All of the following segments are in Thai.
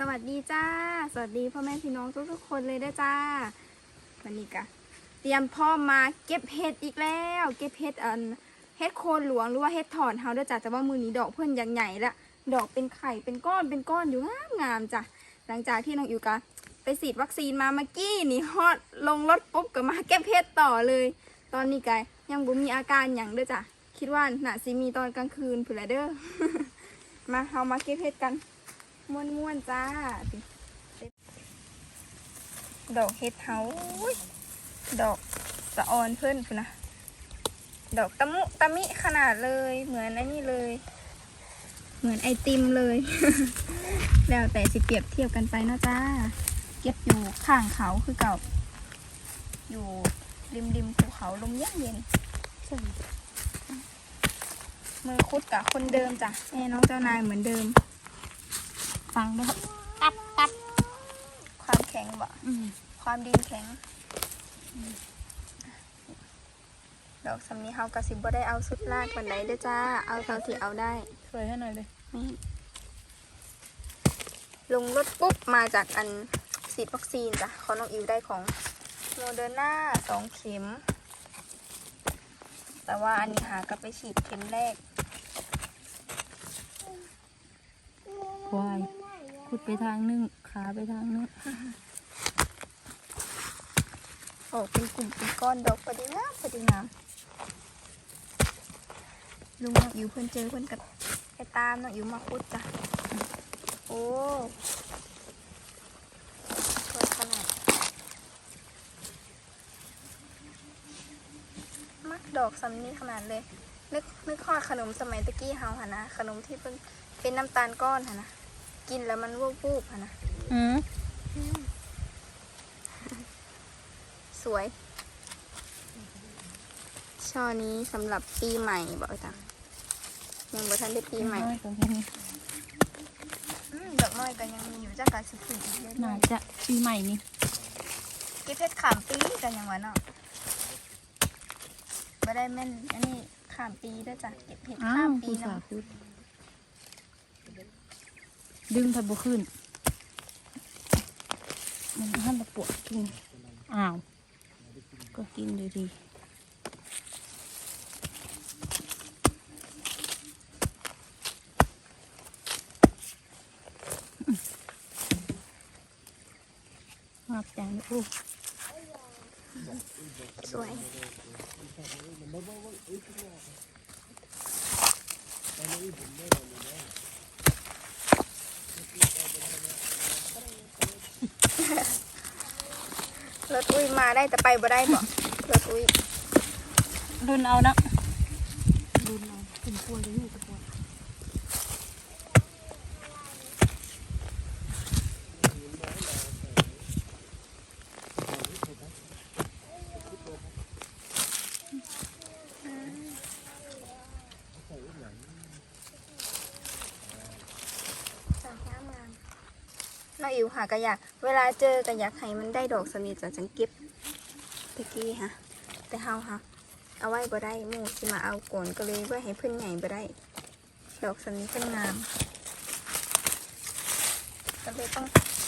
สวัสดีจ้า สวัสดีพ่อแม่พี่น้องทุกๆคนเลยด้วยจ้าวันนี้กะเตรียมพ่อมาเก็บเห็ดอีกแล้ว เก็บเห็ดอันเห็ดโคนหลวงหรือว่าเห็ดถอนเฮาด้วยจ้ะแต่ว่ามือนี้ดอกเพื่อนย่างใหญ่ละดอกเป็นไข่เป็นก้อนเป็นก้อนอยู่งามงามจ้ะหลังจากที่น้องอิวกะไปฉีดวัคซีนมาเมื่อกี้นี่ฮอดลงรถปุ๊บก็มาเก็บเห็ดต่อเลย ตอนนี้กะยังบ่มีอาการอย่างเด้จ้ะคิดว่าน่าสิมีตอนกลางคืนผู้นแหละเด้อมาเฮามาเก็บเห็ดกัน ม่วนม่วนจ้า ดอกเห็ดเฮาดอกสะออนเพื่อนพุ่นนะ ดอกตะมุตะมิขนาดเลย เหมือนไอ้นี่เลย เหมือนไอติมเลย แล้วแต่สิเปรียบเทียบกันไปเนาะจ้า เก็บอยู่ข้างเขาคือเก่า อยู่ริมริมภูเขาลมเย็นเย็นมือคุดกับคนเดิมจ้ะแม่น้องเจ้านายเหมือนเดิม ฟังด้วยตับตับความแข็งบ่อืมความดินแข็ง ดอกสำนีเฮากระสิบบ่ได้เอาสุดลากวันไหนเด้อจ้า เอาเท่าที่เอาได้ช่วยให้หน่อยเลยนี่ลงรถปุ๊บมาจากอันฉีดวัคซีนจ้ะของน้องอิวได้ของโมเดอร์นาสองเข็ม แต่ว่าอันนี้หากลับไปฉีดเข็มแรกวายขุ ดไปทางนึงขาไปทางนึงโอ้เป็นกลุ่มเป็นก้อนดอกพอดีงามพอดีงามลุงน้องอิวเพิ่อนเจอเพิ่อนกับไปตามน้องอิวมาคุดจ้ะโอ้สวขนาดมักดอกสำนี้ขนาดเลยนึกนึกข้อดขนมสมัยตะกี้เฮาหะนะขนมที่เป็นเป็นน้ำตาลก้อนหะนะ กินแล้วมันวูบวูบๆหะนะ อืมสวย ช่อนี้สำหรับปีใหม่บอกจ้ะยังบ่ทันได้ปีใหม่น้อยตรงนี้อืมดอกน้อยก็ยังมีอยู่จ้ะกาสิขึ้นอีกเรื่น่าอยจะปีใหม่นี่ๆเก็บเพชรขามปีกันยังวะเนาะบ่ได้แม่นอันนี้ขามปีด้วยจ้ะเก็บเพชรอ้าข้าวมปีผู้สาเนาะวดึ งทับบุขึ้น มันห้ามมาปวดกิน อ้าว ก็กินดีดีๆงับจังเลยโอ้สวย รถอุ้ย มาได้แต่ไปบ่ได้บ่รถอุ้ยรุนเอานะรุนเอาเป็นพวงอยู่กับพวงสวยงามงามเราอิวหากระอยาก เวลาเจอกระอยากให้มันได้ดอกสนิทจะจังเก็บ ตะกี้ฮะ แต่เฮาฮะเอาไว้บ่ได้หมูสิมาเอาก่อนก็เลยว่าให้เพิ่นใหญ่บ่ได้ดอกสำนี้เพิ่นงาม ก็เลยต้อง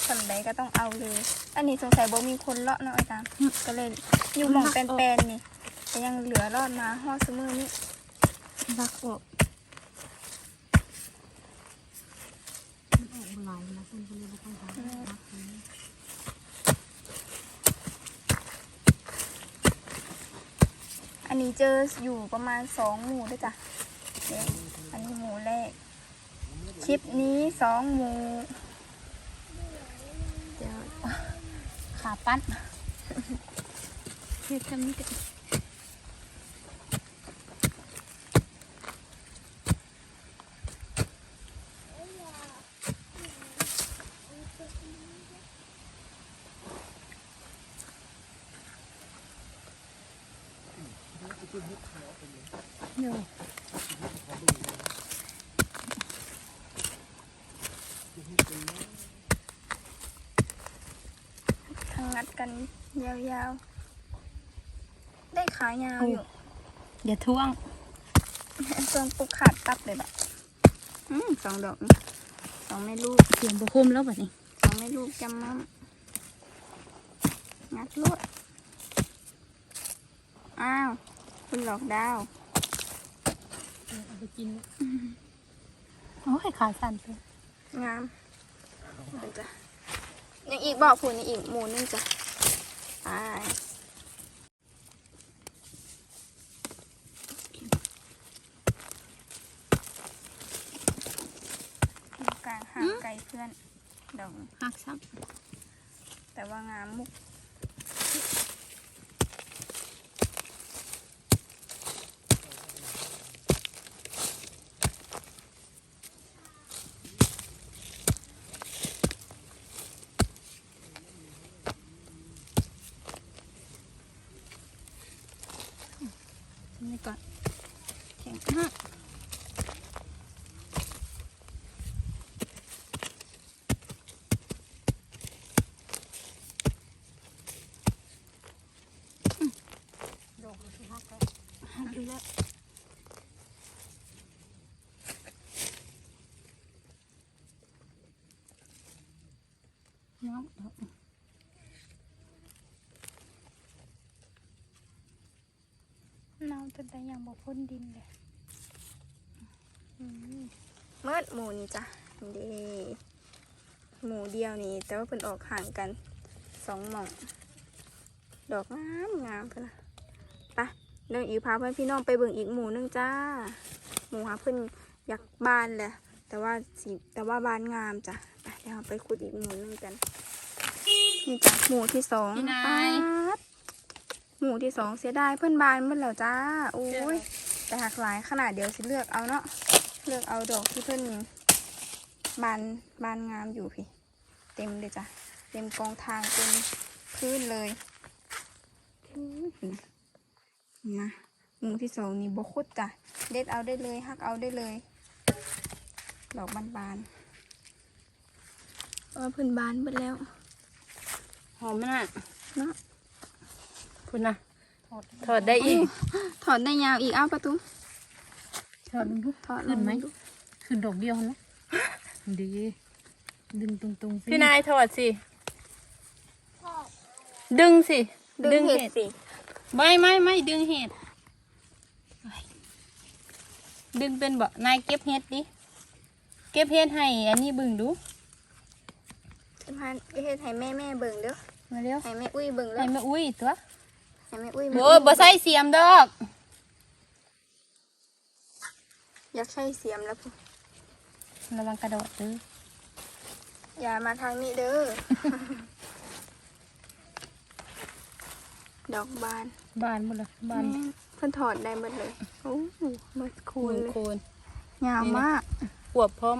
สำใดก็ต้องเอาเลย อันนี้สงสัยบ่มีคนเลาะเนาะไอ้ตามก็เลยอยู่หมองแปลนๆนี่แต่ยังเหลือรอดมาห่อดซุมือนี่รักออกอัน นี้เจออยู่ประมาณสองหมู่ด้วยจ้ะอันนี้หมู่แรกคลิปนี้สองหมู่เดี๋ยวขาปั้นเฮ็ดทำนี้กัน เดี๋ยวทางงัดกันยาวๆ ได้ขายาวอยู่อย่าท่วงส่วนปุ๊บขาดตับเลยแบบอืมสองดอกนี่สองแม่ลูกเสียงบ่คมแล้วบัดนี้สองแม่ลูกจำมั่มงัดลวดอ้าว คุณหลอกดาวเอาไปกิน โอ้ยขาสั่นไปงามเดี๋ยวจ้ะยังอีกบอกผูนอีกหมูนึงจ้ะไปอยู่กลางห่างไกลเพื่อนดอกหักซ้แต่ว่างามมุก นี่ก่อนแข็งมากหักอยู่แล้วน้องเอา เนาจนแต่ยังบอกพ่นดินเลยเมื่อหมูนี่จ้ะเดีหมูเดียวนี่แต่ว่าเพิ่นออกห่างกันสองหม่อง ดอกงามงามเพิ่นนะไปเดินอีกพาเพื่อนพี่น้องไปเบิ่งอีกหมูหนึงจ้า หมูหาเพิ่นอยากบานแหละแต่ว่าสีแต่ว่าบานงามจ้ะไปเดี๋ยวเราไปขุดอีกหมูหนึงกันนี่จ้ะหมูที่สองพี่นายป๊าด หมูที่สองเสียดายเพื่อนบานเมื่อแล้วจ้าโอ้ยแต่หักหลายขนาดเดียวสิเลือกเอาเนาะเลือกเอาดอกที่เพื่อนบานบานงามอยู่พี่ เต็มเลยจ้ะเต็มกองทางเต็มพื้นเลยนะหมูที่สองนี่บคุดจ้ะเด็ดเอาได้เลยหักเอาได้เลยดอกบานๆเออเพื่อนบานหมดแล้ว หอมมันอะเนาะ คุณนะถอดได้อีก ถอดได้ยาวอีกอ้าวประตูถอดมันดูถอดขึ้นไหมลงดูขึ้นดอกเดียวนะดี ดึงตรงๆสิพี่นายถอดสิดึงสิ ดึงเห็ดสิ ไม่ไม่ไม่ดึงเห็ด ดึงเป็นบ่นายเก็บเห็ดดิ เก็บเห็ดให้ อันนี้เบึงดูขึ้นพันเฮ็ดให้แม่แม่เบิ่งเด้อมาเร็วให้แม่อุ้ยเบิ่งให้เด้อแม่อุ้ยตัว ให้แม่อุ้ยโอ้ยบ่ใส่เสียมดอก อยากใช้เสียมแล้วพุ่นระวังกระโดดเด้ออย่ามาทางนี้เด้อ ดอกบานบานหมดเลยบานแม่เพิ่นถอดได้หมดเลยโอ้โหหมดคูณเลยโคนงามมากอวบพร้อม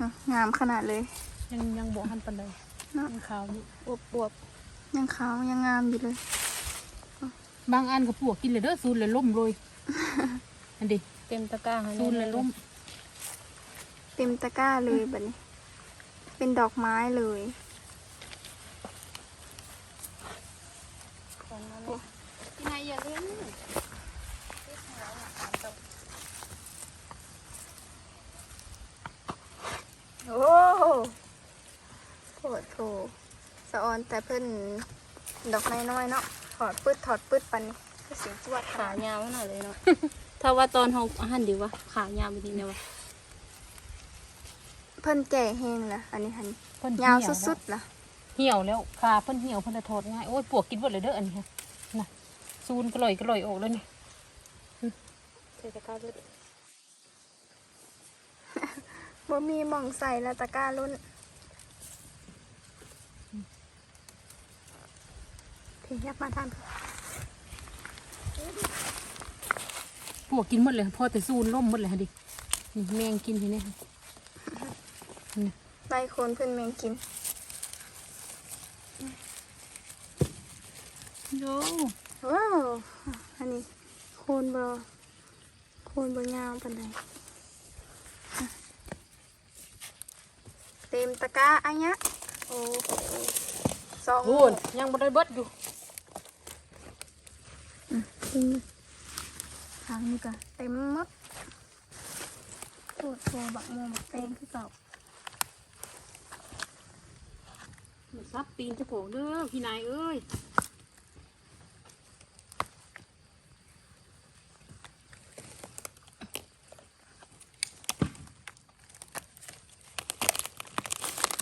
อะงามขนาดเลย ยังยังบ่หันปันใดเนาะ ยังขาวอยู่อวบอวบ ยังขาวยังงามอยู่เลย บางอันก็ปวกกินเลยเด้อซูนเลยล่มเลยอันดิเต็มตะกร้าซูนเลยล่มเต็มตะกร้าเลยแบบนี้ เป็นดอกไม้เลยพี่นายอย่าเล่นโอ้โหโถโถสะออนแต่เพิ่นดอกน้อยๆเนาะถอดปืดถอดปืดปันนี้ก็เสียงจวดขายาวหน่อยเลยเนาะ ถ้าว่าตอนเขาหันดีวะขายาวไปทีเนี่ยวะเพิ่นแก่แห้งละอันนี้หันเพิ่นยาวเหี่สุดๆล่ะๆเหี่ยวแล้วขาเพิ่นเหี่ยวเพิ่นจะถอดง่ายโอ้ยปวกกินหมดเลยเด้ออันนี้ค่ะน่ะซูนกระลอยกระลอยออกแล้วนี่เทตะกร้าด้วยบ่มีหม่องใส่แล้วตะกร้าล้น พี่ยับมาทานปวกกินหมดเลย พอแต่ซูนล่มหมดเลยค่ะดินี่แมงกินทีนี้ค่นี่ใบโคนเพิ่นแมงกินโยว้าวอันนี้โคนบ่โคนบ่ยาวปานใดเต็มตะกร้าอันเนี้ยโอ้โหสองพูนยังบ่ได้เบิดอยู่ อืมทางนี้ก็เต็มหมดสูตรโชว์บักโมบักเตงคือเก่ามันซับตีนเจะโผงเด้อพี่นายเอ้ย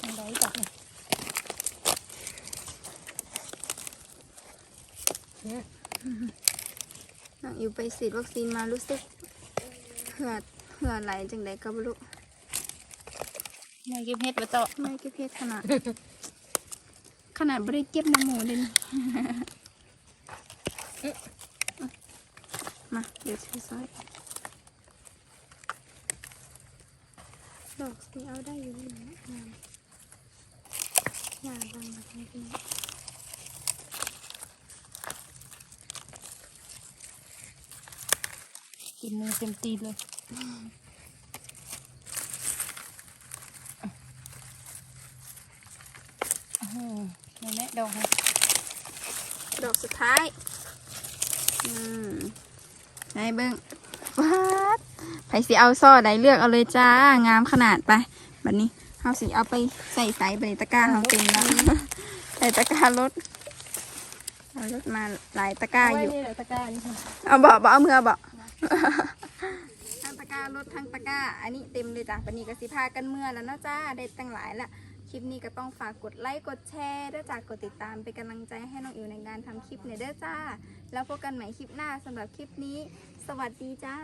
อันใด จับเนี่ยน้องอิวไปฉีดวัคซีนมารู้สึกเหือดเหือไหลจังใดก็บ่รู้นายเก็บเฮ็ดมาต่อไม่เก็บเพชรขนาด ขนาดไม่ได้เก็บน้ำหมูเลยนี่ มาเดี๋ยวช่วยซอยดอกสีเอาได้อยู่นี่นะงามอย่าบังแบบนี้ กินมือเต็มตีนเลยอื้อหือนี่แหละดอกให้ดอกสุดท้าย อืมไหนเบิ้งวัดไผสิเอาซ่อใดเลือกเอาเลยจ้า งามขนาดไปบัดนี้เฮาสิเอาไปใส่ใส่ไปในตะกร้าเฮาเต็มแล้วใส่ตะกร้ารถเอารถมาหลายตะกร้าอยู่เไว้นี่แหละตะกร้านี่ค่ะเอาบอกบอกเอามือบอ ทางตะกร้ารถทางตะกร้า อันนี้เต็มเลยจ้ะปันนี้ก็สิพากันเมื่อแล้วเนาะจ้า ได้ตั้งหลายละ คลิปนี้ก็ต้องฝากกดไลค์ กดแชร์ด้วยจ้ากดติดตามเป็นกำลังใจให้น้องอิวในการทำคลิปเนี่ยเด้อจ้า แล้วพบกันใหม่คลิปหน้าสำหรับคลิปนี้ สวัสดีจ้า